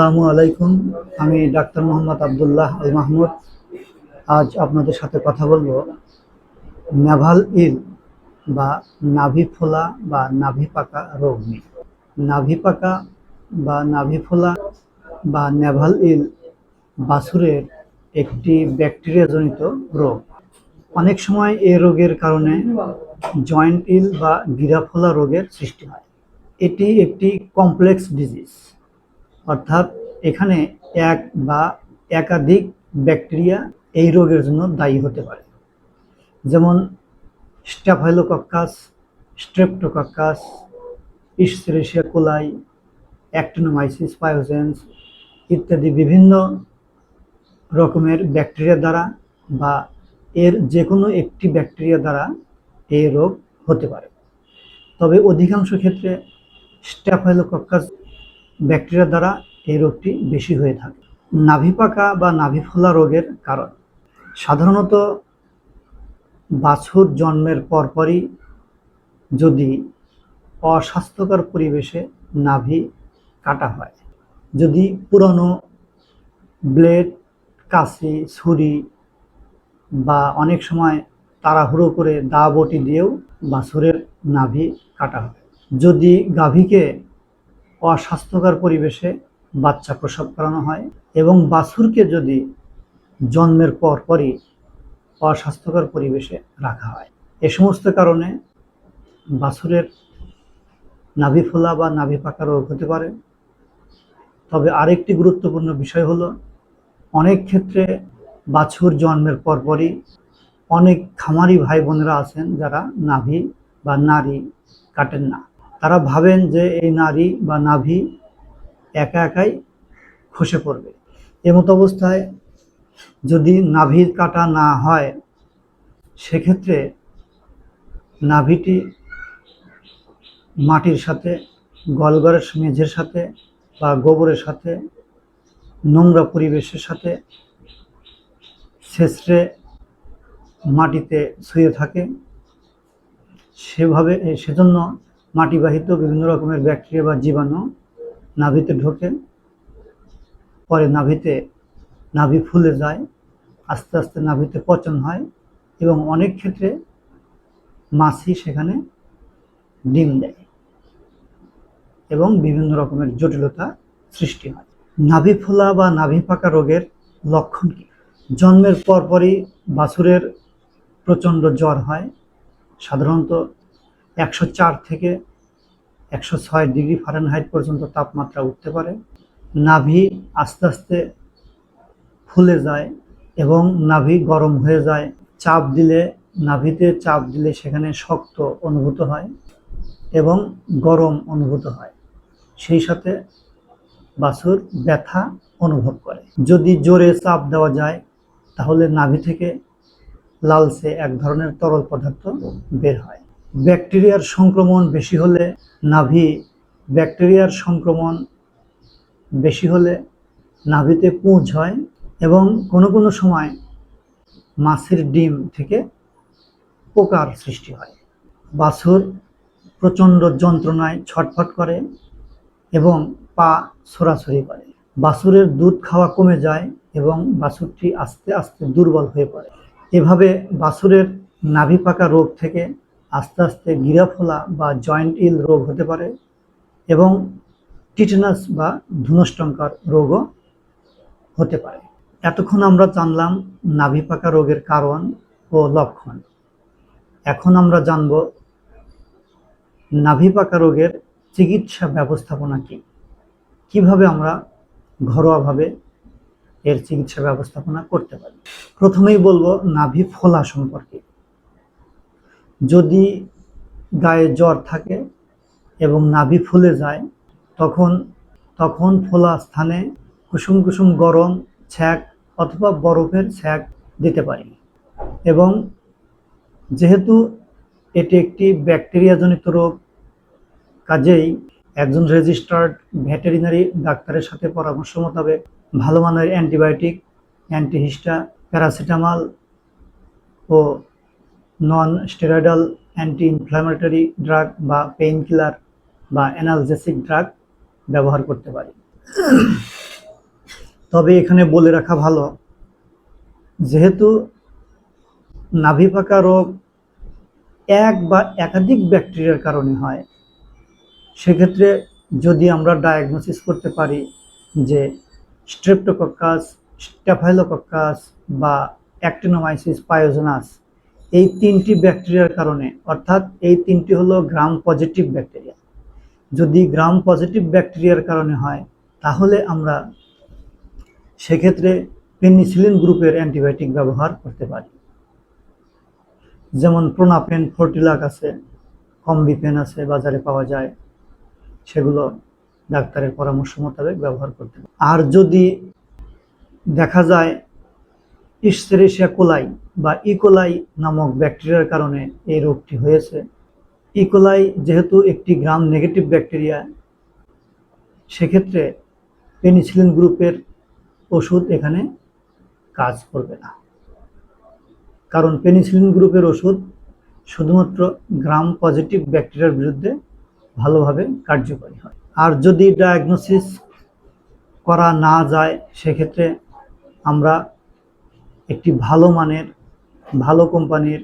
আসসালামু আলাইকুম। আমি ডাক্তার মোহাম্মদ আবদুল্লাহ আল মাহমুদ। আজ আপনাদের সাথে কথা বলব নাভাল ইল বা নাভি ফোলা বা নাভি পাকা রোগ নিয়ে। নাভি পাকা বা নাভি ফোলা বা নেভাল ইল বাছুরের একটি ব্যাকটেরিয়াজনিত রোগ। অনেক সময় এই রোগের কারণে জয়েন্ট ইল বা গিরাফোলা রোগের সৃষ্টি হয়। এটি একটি কমপ্লেক্স ডিজিজ। অর্থাৎ এখানে এক বা একাধিক ব্যাকটেরিয়া এই রোগের জন্য দায়ী হতে পারে। যেমন staphylococcus, streptococcus, Escherichia coli, actinomyces, pyogenes ইত্যাদি বিভিন্ন রকমের ব্যাকটেরিয়া দ্বারা বা এর যে কোনো একটি ব্যাকটেরিয়া দ্বারা এই রোগ হতে পারে। তবে অধিকাংশ ক্ষেত্রে স্ট্যাফাইলোকক্কাস ব্যাকটেরিয়া দ্বারা এই রোগটি বেশি হয়ে থাকে। নাভি পাকা বা নাভি ফোলা রোগের কারণ। সাধারণত বাছুর জন্মের পরপরই যদি অস্বাস্থ্যকর পরিবেশে নাভি কাটা হয়, যদি পুরনো ব্লেড, কাশি, ছুরি বা অনেক সময় তাড়াহুড়ো করে দা বটি দিয়েও বাছুরের নাভি কাটা হয়। যদি গাভীকে অস্বাস্থ্যকর পরিবেশে বাচ্চা প্রসব করানো হয় এবং বাছুরকে যদি জন্মের পর পরই অস্বাস্থ্যকর পরিবেশে রাখা হয়। এ সমস্ত কারণে বাছুরের নাভি ফোলা বা নাভি পাকা রোগ হতে পারে। তবে আরেকটি গুরুত্বপূর্ণ বিষয় হলো, অনেক ক্ষেত্রে বাছুর জন্মের পরপরই অনেক খামারি ভাই বোনেরা আছেন যারা নাভি বা নারী কাটেন না। তারা ভাবেন যে এই নারী বা নাভি একা একাই খসে পড়বে। এমতো অবস্থায় যদি নাভির কাটা না হয়, সেক্ষেত্রে নাভিটি মাটির সাথে গলগরের মেঝের সাথে বা গোবরের সাথে, নোংরা পরিবেশের সাথে ছেঁচড়ে মাটিতে শুয়ে থাকে। সেভাবে, সেজন্য মাটিবাহিত বিভিন্ন রকমের ব্যাকটেরিয়া বা জীবাণু নাভিতে ঢোকে, পরে নাভিতে নাভি ফুলে যায়, আস্তে আস্তে নাভিতে পচন হয় এবং অনেক ক্ষেত্রে মাছি সেখানে ডিম দেয় এবং বিভিন্ন রকমের জটিলতা সৃষ্টি হয়। নাভি ফোলা বা নাভি পাকা রোগের লক্ষণ কি? জন্মের পরপরই বাছুরের প্রচণ্ড জ্বর হয়, সাধারণত একশো চার থেকে একশো ছয় ডিগ্রি ফারেনহাইট পর্যন্ত তাপমাত্রা উঠতে পারে। নাভি আস্তে আস্তে ফুলে যায় এবং নাভি গরম হয়ে যায়। চাপ দিলে, নাভিতে চাপ দিলে সেখানে শক্ত অনুভূত হয় এবং গরম অনুভূত হয়। সেই সাথে বাছুর ব্যথা অনুভব করে। যদি জোরে চাপ দেওয়া যায়, তাহলে নাভি থেকে লালচে এক ধরনের তরল পদার্থ বের হয়। ব্যাকটেরিয়ার সংক্রমণ বেশি হলে নাভি ব্যাকটেরিয়ার সংক্রমণ বেশি হলে নাভিতে পুঁজ হয় এবং কোনো কোনো সময় মাছের ডিম থেকে পোকার সৃষ্টি হয়। বাছুর প্রচণ্ড যন্ত্রণায় ছটফট করে এবং পা ছোড়াছড়ি করে। বাছুরের দুধ খাওয়া কমে যায় এবং বাছুরটি আস্তে আস্তে দুর্বল হয়ে পড়ে। এভাবে বাছুরের নাভি পাকা রোগ থেকে আস্তে আস্তে গিরাফোলা বা জয়েন্ট ইল রোগ হতে পারে এবং টিটেনাস বা ধুনষ্টঙ্কার রোগও হতে পারে। এতক্ষণ আমরা জানলাম নাভি পাকা রোগের কারণ ও লক্ষণ। এখন আমরা জানব নাভি পাকা রোগের চিকিৎসা ব্যবস্থাপনা কি? কীভাবে আমরা ঘরোয়াভাবে এর চিকিৎসা ব্যবস্থাপনা করতে পারি? প্রথমেই বলব নাভি ফোলা সম্পর্কে। যদি গায়ে জ্বর থাকে এবং নাভি ফুলে যায়, তখন তখন ফোলা স্থানে কুসুম কুসুম গরম ছ্যাক অথবা বরফের ছ্যাক দিতে পারি। এবং যেহেতু এটি একটি ব্যাকটেরিয়াজনিত রোগ, কাজেই একজন রেজিস্টার্ড ভেটেরিনারি ডাক্তারের সাথে পরামর্শ মোতাবেক ভালো মানের অ্যান্টিবায়োটিক, অ্যান্টিহিস্টা, প্যারাসিটামল ও non steroidal anti inflammatory drug বা পেইন কিলার বা অ্যানালজেসিক ড্রাগ ব্যবহার করতে পারি। তবে এখানে বলে রাখা ভালো, যেহেতু নাভি পাকা রোগ এক বা একাধিক ব্যাকটেরিয়ার কারণে হয়, সেক্ষেত্রে যদি আমরা ডায়াগনোসিস করতে পারি যে স্ট্রেপ্টোকক্কাস স্ট্যাফাইলোকক্কাস বা অ্যাক্টিনোমাইসিস পায়োজনাস এই তিনটি ব্যাকটেরিয়ার কারণে, অর্থাৎ এই তিনটি হলো গ্রাম পজিটিভ ব্যাকটেরিয়া যদি গ্রাম পজিটিভ ব্যাকটেরিয়ার কারণে হয়, তাহলে আমরা সেক্ষেত্রে পেনিসিলিন গ্রুপের অ্যান্টিবায়োটিক ব্যবহার করতে পারি। যেমন প্রোনাপেন ফোর্টিলাক আছে কম্বিপেন আছে, বাজারে পাওয়া যায়, সেগুলো ডাক্তারের পরামর্শ মোতাবেক ব্যবহার করতে আর যদি দেখা যায় ইস্টেরেশিয়া কোলাই বা ইকোলাই নামক ব্যাকটেরিয়ার কারণে এই রোগটি হয়েছে। ইকোলাই যেহেতু একটি গ্রাম নেগেটিভ ব্যাকটেরিয়া সেক্ষেত্রে পেনিসিলিন গ্রুপের ওষুধ এখানে কাজ করবে না। কারণ পেনিসিলিন গ্রুপের ওষুধ শুধুমাত্র গ্রাম পজিটিভ ব্যাকটেরিয়ার বিরুদ্ধে ভালোভাবে কার্যকরী হয়। আর যদি ডায়াগনোসিস করা না যায়, সেক্ষেত্রে আমরা একটি ভালো মানের, ভালো কোম্পানির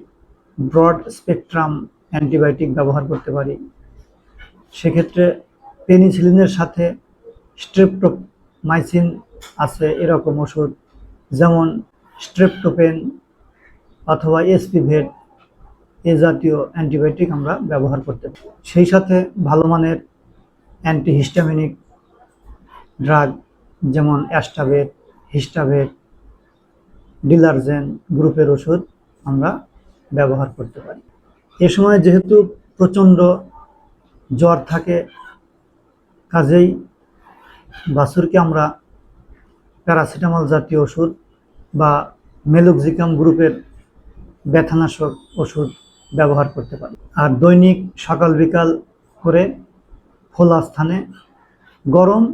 ব্রড স্পেকট্রাম অ্যান্টিবায়োটিক ব্যবহার করতে পারি। সেক্ষেত্রে পেনিসিলিনের সাথে স্ট্রেপ্টোমাইসিন আছে এরকম ওষুধ, যেমন স্ট্রেপ্টোপেন অথবা এসপিভেট, এ জাতীয় অ্যান্টিবায়োটিক আমরা ব্যবহার করতে পারি। সেই সাথে ভালো মানের অ্যান্টিহিস্টামিনিক ড্রাগ, যেমন অ্যাস্টাভেট হিস্টাবেট ডিলারজেন গ্রুপের ওষুধ আমরা ব্যবহার করতে পারি। এ সময় যেহেতু প্রচণ্ড জ্বর থাকে, কাজেই বাছুরকে আমরা প্যারাসিটামল জাতীয় ওষুধ বা মেলোক্সিকাম গ্রুপের ব্যথানাশক ওষুধ ব্যবহার করতে পারি। আর দৈনিক সকাল বিকাল করে খোলা স্থানে গরম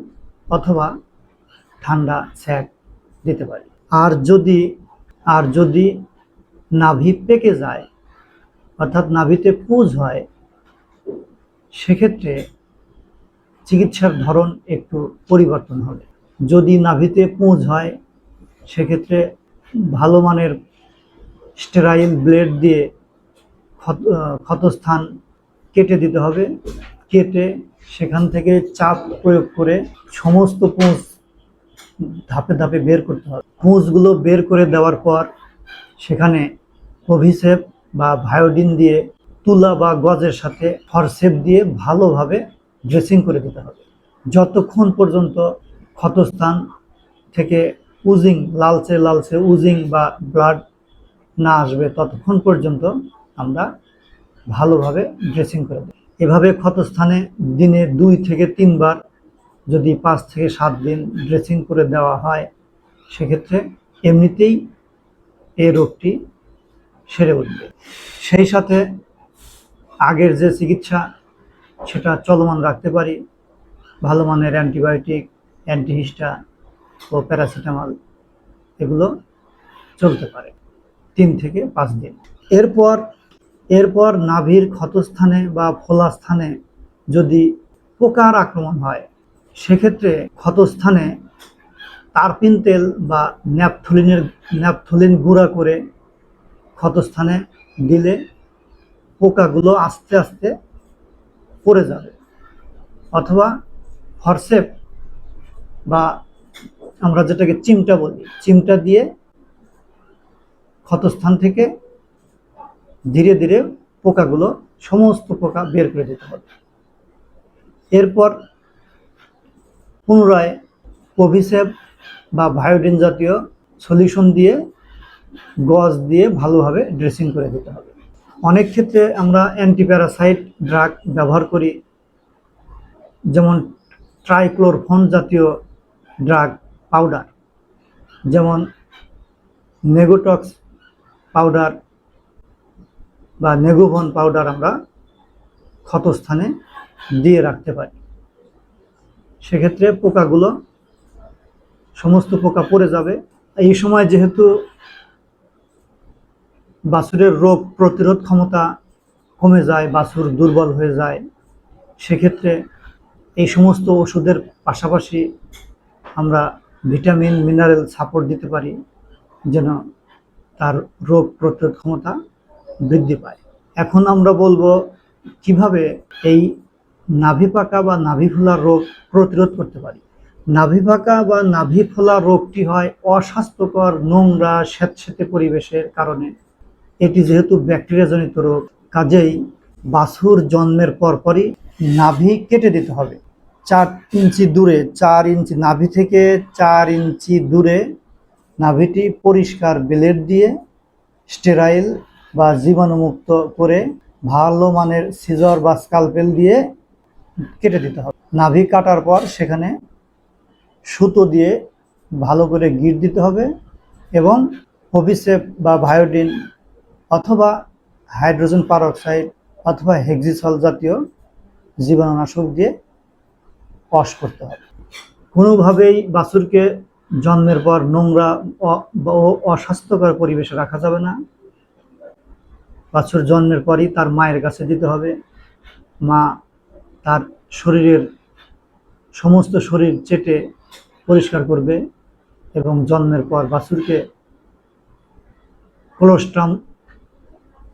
অথবা ঠান্ডা স্যাক দিতে পারি। আর যদি আর যদি নাভি পেকে যায়, অর্থাৎ নাভিতে পুজ হয়, সেক্ষেত্রে চিকিৎসার ধরন একটু পরিবর্তন হবে। যদি নাভিতে পুঁজ হয়, সেক্ষেত্রে ভালো মানের স্টেরাইল ব্লেড দিয়ে ক্ষত ক্ষতস্থান কেটে দিতে হবে। কেটে সেখান থেকে চাপ প্রয়োগ করে সমস্ত পুঁজ ধাপে ধাপে বের করতে হবে। পুঁজগুলো বের করে দেওয়ার পর সেখানে কোভিসেপ বা ভায়োডিন দিয়ে তুলা বা গজের সাথে ফরসেপ দিয়ে ভালোভাবে ড্রেসিং করে দিতে হবে। যতক্ষণ পর্যন্ত ক্ষতস্থান থেকে উজিং লালচে লালচে উজিং বা ব্লাড না আসবে, ততক্ষণ পর্যন্ত আমরা ভালোভাবে ড্রেসিং করে দিই এভাবে ক্ষতস্থানে দিনে দুই থেকে তিনবার যদি পাঁচ থেকে সাত দিন ড্রেসিং করে দেওয়া হয়, সেক্ষেত্রে এমনিতেই এই রোগটি সেরে উঠবে। সেই সাথে আগের যে চিকিৎসা, সেটা চলমান রাখতে পারি। ভালো মানের অ্যান্টিবায়োটিক, অ্যান্টিহিস্টা ও প্যারাসিটামল এগুলো চলতে পারে তিন থেকে পাঁচ দিন। এরপর এরপর নাভির ক্ষতস্থানে বা ফোলা স্থানে যদি পোকার আক্রমণ হয় সেক্ষেত্রে ক্ষতস্থানে তারপিন তেল বা ন্যাপথলিনের, ন্যাপথলিন গুঁড়া করে ক্ষতস্থানে দিলে পোকাগুলো আস্তে আস্তে পড়ে যাবে। অথবা হরসেপ বা আমরা যেটাকে চিমটা বলি, চিমটা দিয়ে ক্ষতস্থান থেকে ধীরে ধীরে পোকাগুলো, সমস্ত পোকা বের করে দিতে হবে। এরপর পুনরায় কোভিসেপ বা ভায়োডিন জাতীয় সলিউশন দিয়ে গজ দিয়ে ভালোভাবে ড্রেসিং করে দিতে হবে। অনেক ক্ষেত্রে আমরা অ্যান্টিপ্যারাসাইট ড্রাগ ব্যবহার করি, যেমন ট্রাইক্লোরফন জাতীয় ড্রাগ পাউডার যেমন নেগোটক্স পাউডার বা নেগোভন পাউডার আমরা ক্ষতস্থানে দিয়ে রাখতে পারি। সেক্ষেত্রে পোকাগুলো, সমস্ত পোকা পড়ে যাবে। এই সময় যেহেতু বাছুরের রোগ প্রতিরোধ ক্ষমতা কমে যায়, বাছুর দুর্বল হয়ে যায়, সেক্ষেত্রে এই সমস্ত ওষুধের পাশাপাশি আমরা ভিটামিন, মিনারেল সাপোর্ট দিতে পারি, যেন তার রোগ প্রতিরোধ ক্ষমতা বৃদ্ধি পায়। এখন আমরা বলব, কীভাবে এই নাভি পাকা বা নাভি ফোলা রোগ প্রতিরোধ করতে পারি। নাভি পাকা বা নাভি ফোলা রোগটি হয় অস্বাস্থ্যকর, নোংরা স্যাঁতস্যাঁতে পরিবেশের কারণে। এটি যেহেতু ব্যাকটেরিয়াজনিত রোগ, কাজেই বাছুর জন্মের পরপরই নাভি কেটে দিতে হবে। চার ইঞ্চি দূরে, চার ইঞ্চি নাভি থেকে চার ইঞ্চি দূরে নাভিটি পরিষ্কার ব্লেড দিয়ে স্টেরাইল বা জীবাণুমুক্ত করে ভালো মানের সিজর বা স্কালপেল দিয়ে কেটে দিতে হবে। নাভি কাটার পর সেখানে সুতো দিয়ে ভালো করে গিট দিতে হবে এবং পপিসেপ বা ভায়োডিন অথবা হাইড্রোজেন পারঅক্সাইড অথবা হেক্সিসল জাতীয় জীবাণুনাশক দিয়ে ওয়াশ করতে হবে। কোনোভাবেই বাছুরকে জন্মের পর নোংরা ও অস্বাস্থ্যকর পরিবেশে রাখা যাবে না। বাছুর জন্মের পরই তার মায়ের কাছে দিতে হবে। মা তার শরীরের সমস্ত শরীর চেটে পরিষ্কার করবে এবং জন্মের পর বাছুরকে কোলোস্ট্রাম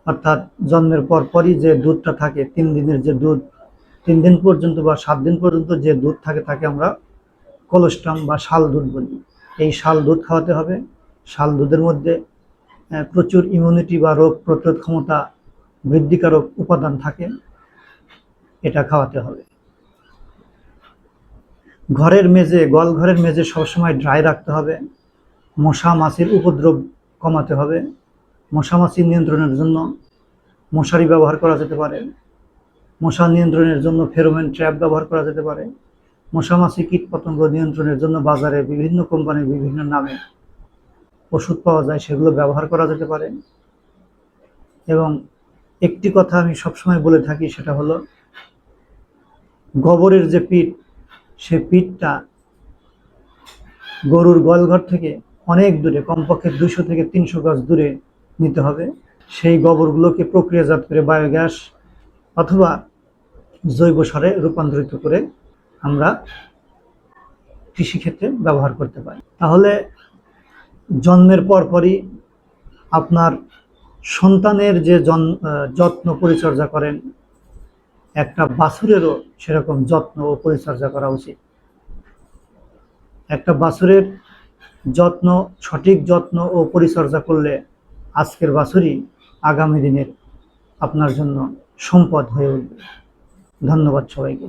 অর্থাৎ জন্মের পর পরই যে দুধটা থাকে, তিন দিনের যে দুধ, তিন দিন পর্যন্ত বা সাত দিন পর্যন্ত যে দুধ থাকে তাকে আমরা কোলোস্ট্রাম বা শাল দুধ বলি। এই শাল দুধ খাওয়াতে হবে। শাল দুধের মধ্যে প্রচুর ইমিউনিটি বা রোগ প্রতিরোধ ক্ষমতা বৃদ্ধিকারক উপাদান থাকে। এটা খাওয়াতে হবে। ঘরের মেঝে গল ঘরের মেঝে সবসময় ড্রাই রাখতে হবে। মশা, মাছির উপদ্রব কমাতে হবে। মশা, মাছি নিয়ন্ত্রণের জন্য মশারি ব্যবহার করা যেতে পারে। মশা নিয়ন্ত্রণের জন্য ফেরোমেন ট্র্যাপ ব্যবহার করা যেতে পারে। মশা, মাছি কীট পতঙ্গ নিয়ন্ত্রণের জন্য বাজারে বিভিন্ন কোম্পানির বিভিন্ন নামে ওষুধ পাওয়া যায়, সেগুলো ব্যবহার করা যেতে পারে। এবং একটি কথা আমি সবসময় বলে থাকি, সেটা হলো গোবরের যে পিঠ, সে পিঠটা গরুর গোয়ালঘর থেকে অনেক দূরে, কমপক্ষে দুশো থেকে তিনশো গজ দূরে নিতে হবে। সেই গোবরগুলোকে প্রক্রিয়াজাত করে বায়োগ্যাস অথবা জৈব সারে রূপান্তরিত করে আমরা কৃষিক্ষেত্রে ব্যবহার করতে পারি। তাহলে জন্মের পরপরই আপনার সন্তানের যে যত্ন পরিচর্যা করেন একটা বাছুরেরও সেরকম যত্ন ও পরিচর্যা করা উচিত। একটা বাছুরের যত্ন, সঠিক যত্ন ও পরিচর্যা করলে আজকের বাছুরই আগামী দিনের আপনার জন্য সম্পদ হয়ে উঠবে। ধন্যবাদ সবাইকে।